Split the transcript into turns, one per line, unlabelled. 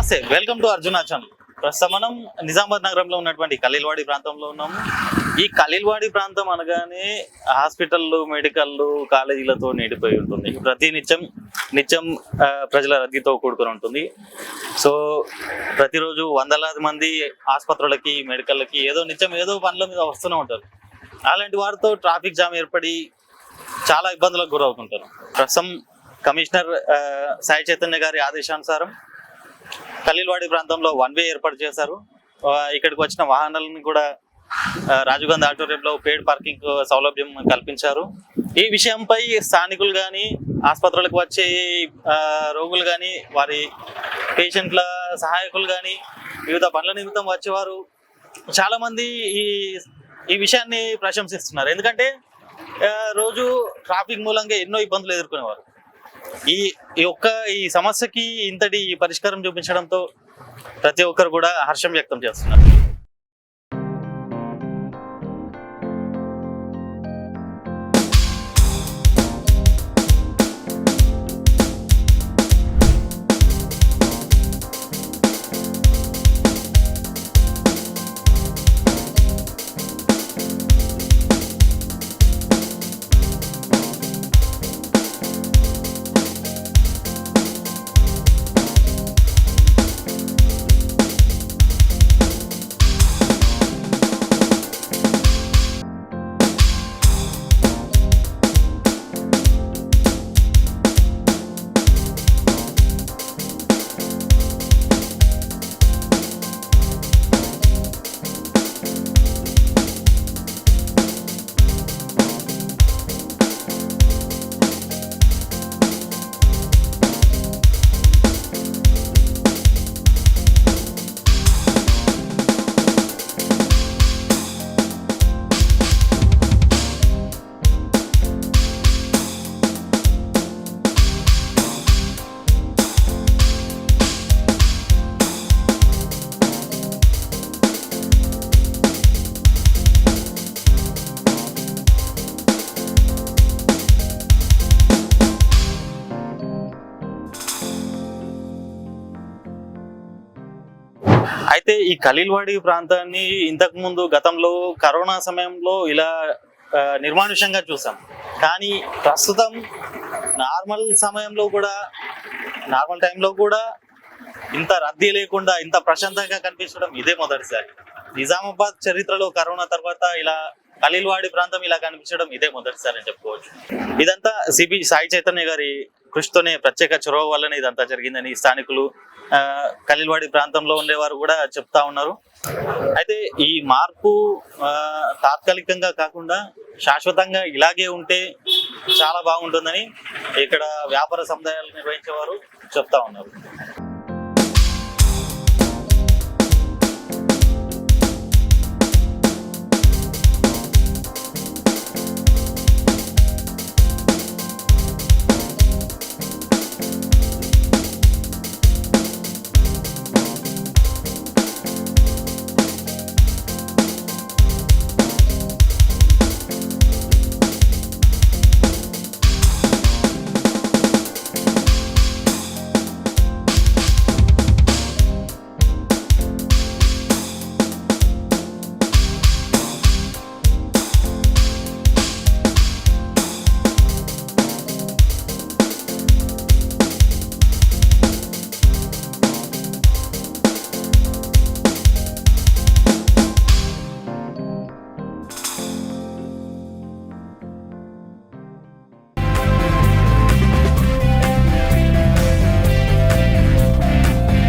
నమస్తే welcome to Arjun channel ప్రస్తుతం మనం నిజామాబాద్ నగరంలో ఉన్నటువంటి కలీల్వాడి ప్రాంతంలో ఉన్నాము. ఈ కలీల్వాడి ప్రాంతం అనగానే హాస్పిటల్లు మెడికల్లు కాలేజీలతో నిండిపోయి ఉంటుంది. ప్రతి నిత్యం నిత్యం ప్రజల రద్దీతో కూడుకొని ఉంటుంది. సో ప్రతిరోజు వందలాది మంది ఆసుపత్రులకి మెడికల్కి ఏదో నిత్యం ఏదో పనుల మీద వస్తూనే ఉంటారు. అలాంటి వారితో ట్రాఫిక్ జామ్ ఏర్పడి చాలా ఇబ్బందులకు గురవుతుంటారు. ప్రస్తుతం కమిషనర్ సాయి చైతన్య గారి ఆదేశానుసారం ఖలీల్వాడి ప్రాంతంలో వన్ వే ఏర్పాటు చేశారు. ఇక్కడికి వచ్చిన వాహనాలను కూడా రాజీవ్ గాంధీ ఆడిటోరియంలో పేడ్ పార్కింగ్ సౌలభ్యం కల్పించారు. ఈ విషయంపై స్థానికులు కానీ ఆసుపత్రులకు వచ్చే రోగులు కానీ వారి పేషెంట్ల సహాయకులు కానీ వివిధ పనుల నిమిత్తం వచ్చేవారు. చాలామంది ఈ ఈ విషయాన్ని ప్రశంసిస్తున్నారు. ఎందుకంటే రోజు ట్రాఫిక్ మూలంగా ఎన్నో ఇబ్బందులు ఎదుర్కొనేవారు. ఈ ఈ ఒక్క ఈ సమస్యకి ఇంతటి పరిష్కారం చూపించడంతో ప్రతి ఒక్కరు కూడా హర్షం వ్యక్తం చేస్తున్నారు. అయితే ఈ ఖలీల్వాడి ప్రాంతాన్ని ఇంతకు ముందు గతంలో కరోనా సమయంలో ఇలా నిర్మానుష్యంగా చూసాం. కానీ ప్రస్తుతం నార్మల్ సమయంలో కూడా నార్మల్ టైంలో కూడా ఇంత రద్దీ లేకుండా ఇంత ప్రశాంతంగా కనిపించడం ఇదే మొదటిసారి. నిజామాబాద్ చరిత్రలో కరోనా తర్వాత ఇలా ఖలీల్వాడి ప్రాంతం ఇలా కనిపించడం ఇదే మొదటిసారి అని చెప్పుకోవచ్చు. ఇదంతా సిబి సాయి చైతన్య గారి కృషితోనే ప్రత్యేక చొరవ వల్లనే ఇదంతా జరిగిందని స్థానికులు కలిల్వాడి ప్రాంతంలో ఉండేవారు కూడా చెప్తా ఉన్నారు. అయితే ఈ మార్పు తాత్కాలికంగా కాకుండా శాశ్వతంగా ఇలాగే ఉంటే చాలా బాగుంటుందని ఇక్కడ వ్యాపార సముదాయాలు నిర్వహించేవారు చెప్తా ఉన్నారు.